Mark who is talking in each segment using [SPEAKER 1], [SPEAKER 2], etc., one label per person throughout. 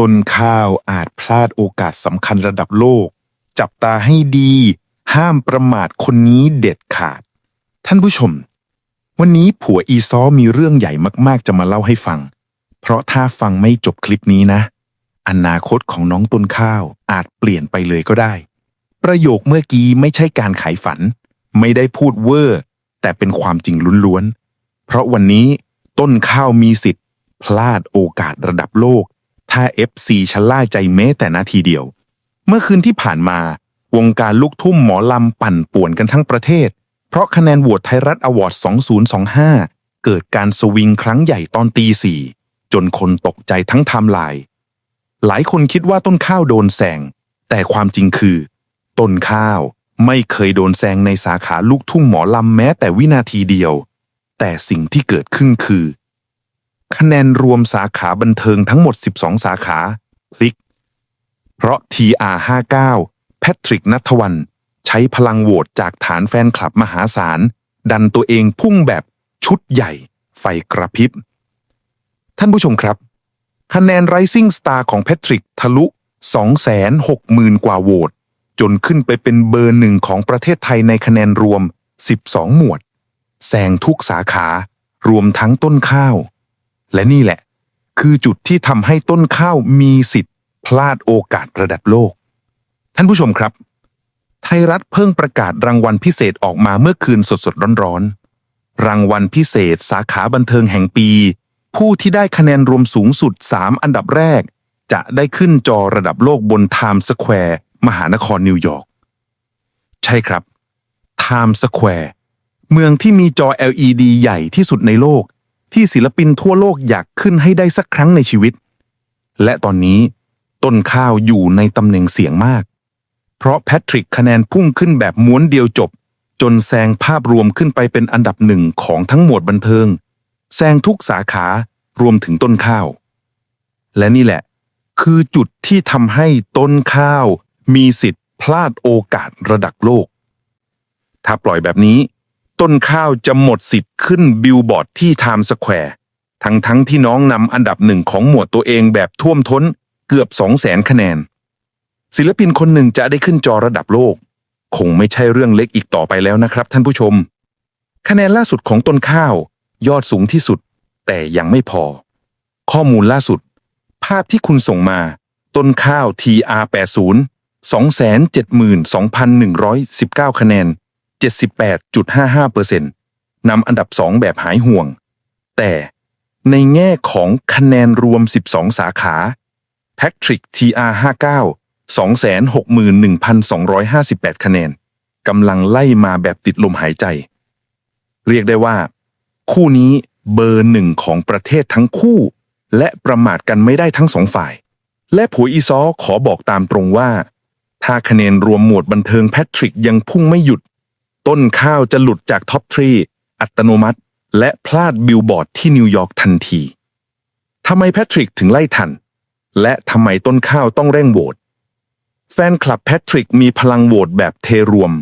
[SPEAKER 1] ต้นข้าวอาจพลาดโอกาสสำคัญระดับโลก จับตาให้ดี ห้ามประมาทคนนี้เด็ดขาด ท่านผู้ชม วันนี้ผัวอีซอมีเรื่องใหญ่มากๆจะมาเล่าให้ฟัง เพราะถ้าฟังไม่จบคลิปนี้นะ อนาคตของน้องต้นข้าวอาจเปลี่ยนไปเลยก็ได้ ประโยคเมื่อกี้ไม่ใช่การขายฝัน ไม่ได้พูดเวอร์ แต่เป็นความจริงล้วนๆเพราะวันนี้ต้นข้าวมีสิทธิ์ พลาดโอกาสระดับโลก ถ้า FC ชะล่าใจแม้แต่นาทีเดียว เมื่อคืนที่ผ่านมา วงการลูกทุ่มหมอลำปั่นป่วนกันทั้งประเทศ เพราะคะแนนโหวตไทยรัฐอวอร์ด 2025 เกิดการสวิงครั้งใหญ่ตอนตีสี่จนคนตกใจทั้งไทม์ไลน์หลายคนคิดว่าต้นข้าวโดนแซงแต่ความจริงคือ ต้นข้าวไม่เคยโดนแซงในสาขาลูกทุ่งหมอลำแม้แต่วินาทีเดียว แต่สิ่งที่เกิดขึ้นคือ คะแนนรวมสาขาบันเทิงทั้งหมด 12 สาขาพลิก เพราะ TR59 แพทริกนัทวัน ใช้พลังโหวตจากฐานแฟนคลับมหาศาล ดันตัวเองพุ่งแบบชุดใหญ่ ไฟกระพริบ ท่านผู้ชมครับ คะแนน Rising Star ของแพทริกทะลุ 260,000 กว่าโหวต จนขึ้นไปเป็นเบอร์หนึ่งของประเทศไทยในคะแนนรวม 12 หมวดแซงทุกสาขารวมทั้งต้นข้าว และนี่แหละ คือจุดที่ทำให้ต้นข้าวมีสิทธิ์ พลาดโอกาสระดับโลก ท่านผู้ชมครับ ไทยรัฐเพิ่งประกาศรางวัลพิเศษออกมาเมื่อคืนสดๆร้อนๆ รางวัลพิเศษสาขาบันเทิงแห่งปี ผู้ที่ได้คะแนนรวมสูงสุด 3 อันดับแรก จะได้ขึ้นจอระดับโลกบนไทม์สแควร์มหานครนิวยอร์กใช่ครับไทม์สแควร์เมืองที่มีจอ LED ใหญ่ที่สุดในโลก ที่ศิลปินทั่วโลกอยากขึ้นให้ได้สักครั้งในชีวิต และตอนนี้ต้นข้าวอยู่ในตำแหน่งเสียงมาก เพราะแพทริกคะแนนพุ่งขึ้นแบบม้วนเดียวจบ จนแซงภาพรวมขึ้นไปเป็นอันดับหนึ่งของทั้งหมวดบันเทิง แซงทุกสาขารวมถึงต้นข้าว และนี่แหละ คือจุดที่ทำให้ต้นข้าว มีสิทธิ์พลาดโอกาสระดับโลก ถ้าปล่อยแบบนี้ ต้นข้าวจะหมดสิทธิ์ขึ้นบิลบอร์ดที่ไทม์สแควร์ทั้งทั้งที่น้องนำอันดับหนึ่งของหมวดตัวเองแบบท่วมท้นเกือบสองแสนคะแนน ศิลปินคนหนึ่งจะได้ขึ้นจอระดับโลก คงไม่ใช่เรื่องเล็กอีกต่อไปแล้วนะครับท่านผู้ชม คะแนนล่าสุดของต้นข้าว ยอดสูงที่สุด แต่ยังไม่พอ ข้อมูลล่าสุด ภาพที่คุณส่งมา ต้นข้าว TR80 272,119 คะแนน 78.55%นำอันดับ 2 แบบหายห่วง แต่ในแง่ของคะแนนรวม 12 สาขา Patrick TR59 261,258 คะแนนกำลังไล่มาแบบติดลมหายใจ เรียกได้ว่า คู่นี้เบอร์หนึ่งของประเทศทั้งคู่ และประมาทกันไม่ได้ทั้งสองฝ่าย และผัวอีซอขอบอกตามตรงว่า ถ้าคะแนนรวมหมวดบันเทิงแพทริกยังพุ่งไม่หยุด ต้นข้าวจะหลุดจากท็อปทรีอัตโนมัติ และพลาดบิลบอร์ดที่นิวยอร์กทันทีทำไมแพทริกถึงไล่ทัน และทำไมต้นข้าวต้องเร่งโหวตแฟนคลับแพทริกมีพลังโหวตแบบเทรวม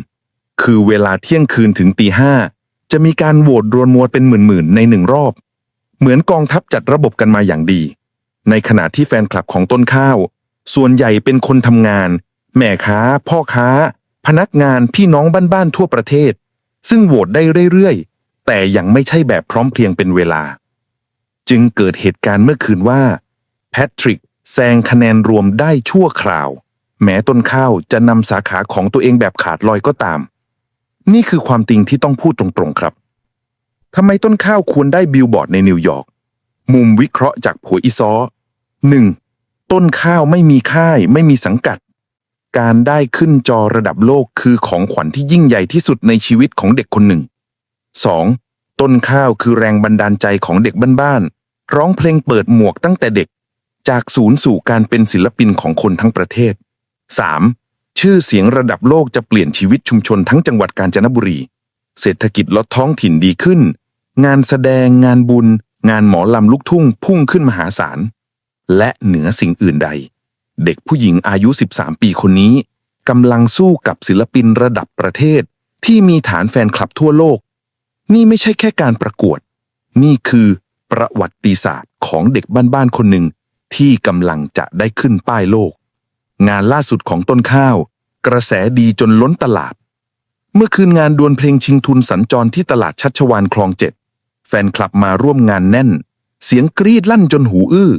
[SPEAKER 1] คือเวลาเที่ยงคืนถึงตีห้าจะมีการโหวตรวนมวลเป็นหมื่นๆในหนึ่งรอบ เหมือนกองทัพจัดระบบกันมาอย่างดี ในขณะที่แฟนคลับของต้นข้าว ส่วนใหญ่เป็นคนทำงาน แม่ค้า พ่อค้า พนักงานพี่น้องบ้านๆทั่วประเทศ ซึ่งโหวตได้เรื่อยๆ แต่ยังไม่ใช่แบบพร้อมเพรียงเป็นเวลา จึงเกิดเหตุการณ์เมื่อคืนว่า แพทริกแซงคะแนนรวมได้ชั่วคราว แม้ต้นข้าวจะนำสาขาของตัวเองแบบขาดลอยก็ตาม นี่คือความจริงที่ต้องพูดตรงๆครับทำไมต้นข้าวควรได้บิลบอร์ดในนิวยอร์กมุมวิเคราะห์จากผัวอีซอหนึ่งต้นข้าวไม่มีค่ายไม่มีสังกัด การได้ขึ้นจอระดับโลกคือของขวัญที่ยิ่งใหญ่ที่สุดในชีวิตของเด็กคนหนึ่ง 2. ต้นข้าวคือแรงบันดาลใจของเด็กบ้านๆ ร้องเพลงเปิดหมวกตั้งแต่เด็ก จากศูนย์สู่การเป็นศิลปินของคนทั้งประเทศ 3. ชื่อเสียงระดับโลกจะเปลี่ยนชีวิตชุมชนทั้งจังหวัดกาญจนบุรี เศรษฐกิจลดท้องถิ่นดีขึ้น งานแสดงงานบุญ งานหมอลำลูกทุ่งพุ่งขึ้นมหาศาล และเหนือสิ่งอื่นใด เด็กผู้หญิงอายุ 13 ปีคนนี้กำลังสู้กับศิลปินระดับประเทศ ที่มีฐานแฟนคลับทั่วโลก นี่ไม่ใช่แค่การประกวด นี่คือประวัติศาสตร์ของเด็กบ้านๆคนหนึ่งที่กำลังจะได้ขึ้นป้ายโลก งานล่าสุดของต้นข้าว กระแสดีจนล้นตลาด เมื่อคืนงานดวลเพลงชิงทุนสัญจรที่ตลาดชัชวานคลองเจ็ดแฟนคลับมาร่วมงานแน่น เสียงกรีดลั่นจนหูอื้อ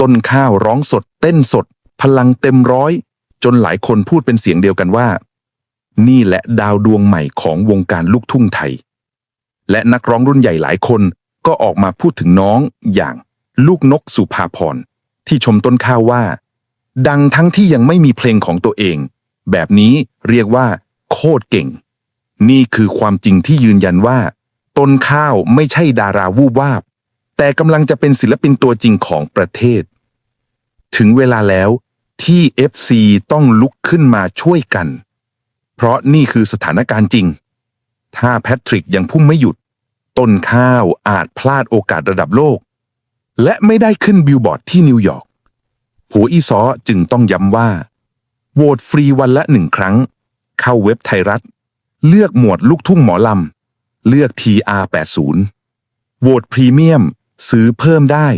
[SPEAKER 1] ต้นข้าวร้องสดเต้นสด พลังเต็มร้อย จนหลายคนพูดเป็นเสียงเดียวกันว่า นี่แหละดาวดวงใหม่ของวงการลูกทุ่งไทย และนักร้องรุ่นใหญ่หลายคนก็ออกมาพูดถึงน้องอย่างลูกนกสุภาพรที่ชมต้นข้าวว่า ดังทั้งที่ยังไม่มีเพลงของตัวเอง แบบนี้เรียกว่า โคตรเก่ง นี่คือความจริงที่ยืนยันว่า ต้นข้าวไม่ใช่ดาราวูบวาบ แต่กำลังจะเป็นศิลปินตัวจริงของประเทศ ถึงเวลาแล้วที่ FC ต้องลุกขึ้นมาช่วยกัน เพราะนี่คือสถานการณ์จริง ถ้าแพทริกยังพุ่งไม่หยุด ต้นข้าวอาจพลาดโอกาสระดับโลก และไม่ได้ขึ้นบิลบอร์ดที่นิวยอร์กผัวอีซอจึงต้องย้ำว่า โหวตฟรีวันละหนึ่งครั้ง เข้าเว็บไทยรัฐ เลือกหมวดลูกทุ่งหมอลำ เลือก TR80 โหวตพรีเมียม ซื้อเพิ่มได้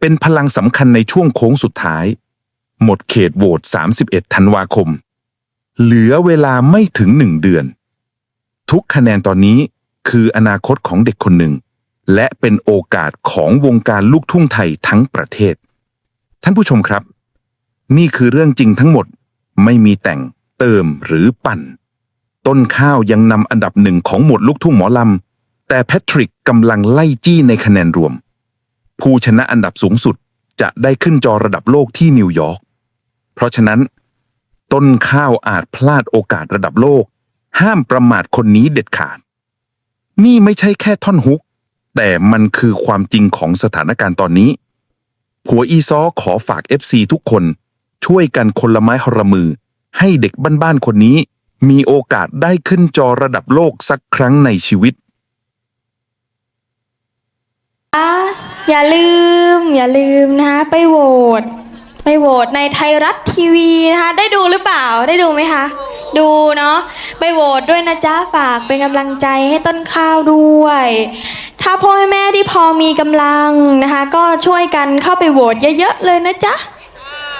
[SPEAKER 1] เป็นพลังสำคัญในช่วงโค้งสุดท้าย หมดเขตโหวต 31 ธันวาคม เหลือเวลาไม่ถึงหนึ่งเดือน ทุกคะแนนตอนนี้คืออนาคตของเด็กคนหนึ่ง และเป็นโอกาสของวงการลูกทุ่งไทยทั้งประเทศ ท่านผู้ชมครับ นี่คือเรื่องจริงทั้งหมดไม่มีแต่งเติมหรือปั่น ต้นข้าวยังนำอันดับหนึ่งของหมวดลูกทุ่งหมอลำแต่แพทริกกำลังไล่จี้ในคะแนนรวม ผู้ชนะอันดับสูงสุดจะได้ขึ้นจอระดับโลกที่นิวยอร์ก เพราะฉะนั้น ต้นข้าวอาจพลาดโอกาสระดับโลก ห้ามประมาทคนนี้เด็ดขาด นี่ไม่ใช่แค่ท่อนฮุก แต่มันคือความจริงของสถานการณ์ตอนนี้ผัวอีซอขอฝาก FC ทุกคน ช่วยกันคนละไม้หระมือ ให้เด็กบ้านๆคนนี้ มีโอกาสได้ขึ้นจอระดับโลกสักครั้งในชีวิต
[SPEAKER 2] อย่าลืม อย่าลืมนะคะไปโหวตไปโหวตในไทยรัฐทีวีนะคะได้ดูหรือเปล่าได้ดูไหมคะ ดูเนาะไปโหวตด้วยนะจ๊ะฝากเป็นกำลังใจให้ต้นข้าวด้วย ถ้าพ่อแม่ที่พอมีกำลังนะคะ ก็ช่วยกันเข้าไปโหวตเยอะๆเลยนะจ๊ะ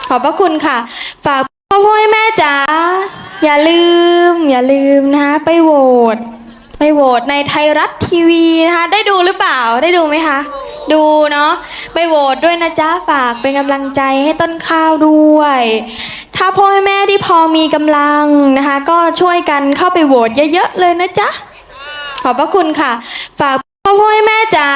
[SPEAKER 2] ขอบพระคุณค่ะ ฝากพ่อพ่อแม่จ๋าอย่าลืม อย่าลืมนะคะไปโหวตไปโหวตในไทยรัฐทีวีนะคะได้ดูหรือเปล่าได้ดูไหมคะ ดูเนาะไปโหวตด้วยนะจ๊ะฝากเป็นกำลังใจให้ต้นข้าวด้วย ถ้าพ่อแม่ที่พอมีกำลังนะคะ ก็ช่วยกันเข้าไปโหวตเยอะๆเลยนะจ๊ะขอบพระคุณค่ะ ฝากพ่อพ่อแม่จ๋า